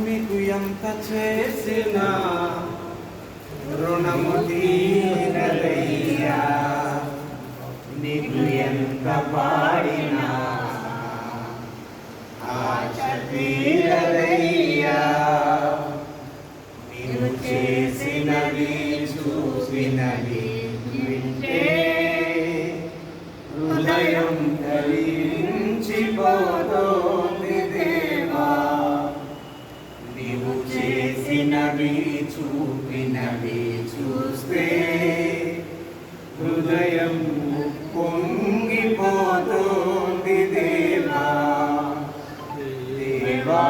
మీకు ఎంత చేసినా రుణము తీరదయ్యా. నీకు ఎంత పాడినా ఆశ తీరదయ్యా. నీవు చేసినవి చూసినవి చూస్తే హృదయం పొంగిపోతోంది దేవా. దేవా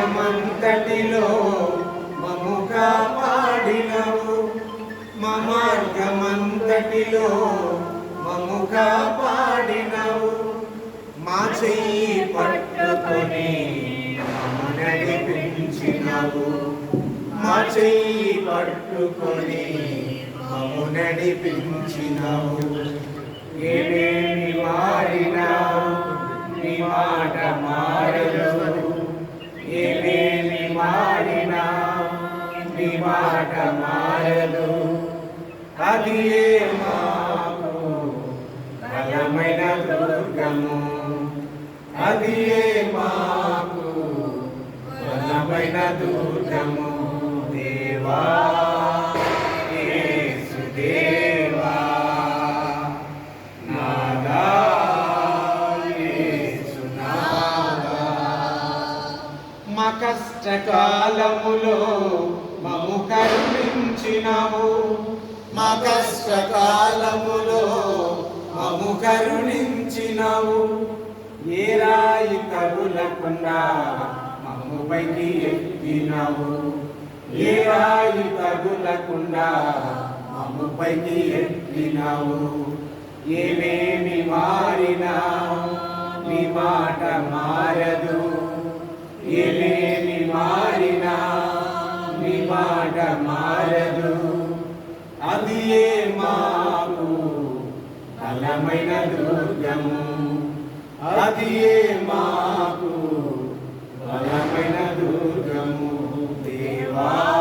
మమార్గమంతటిలో మము కాపాడినవు. యేసు మార్గమంతటిలో మముగా పాడినవు మా చెయ్యి పట్టుకొని నడిపించినవు. మా చెయ్యి పట్టుకొని మము నడిపించినవు. ఏమేమి మారినావు నీ మాట మా మాట మారదు అది మాకు బలమైన దుర్గము. అది మాకు బలమైన దుర్గము. దేవా కష్టకాలములో మము కరుణించినవు మా కష్టకాలములో మము కరుణించినవు ఏ రాయి తగులకుండా మమ్ము పైకి ఎక్కినవు ఏ రాయి తగులకుండా మమ్ము పైకి ఎక్కినవు ఏమేమి మారినా నీ మాట మారదు. మారినా మీ మాట మారదు. అది ఏ మాకు బలమైన దుర్గము. అది ఏ మాకు బలమైన దుర్గము. దేవా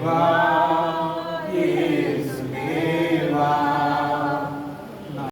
Bye.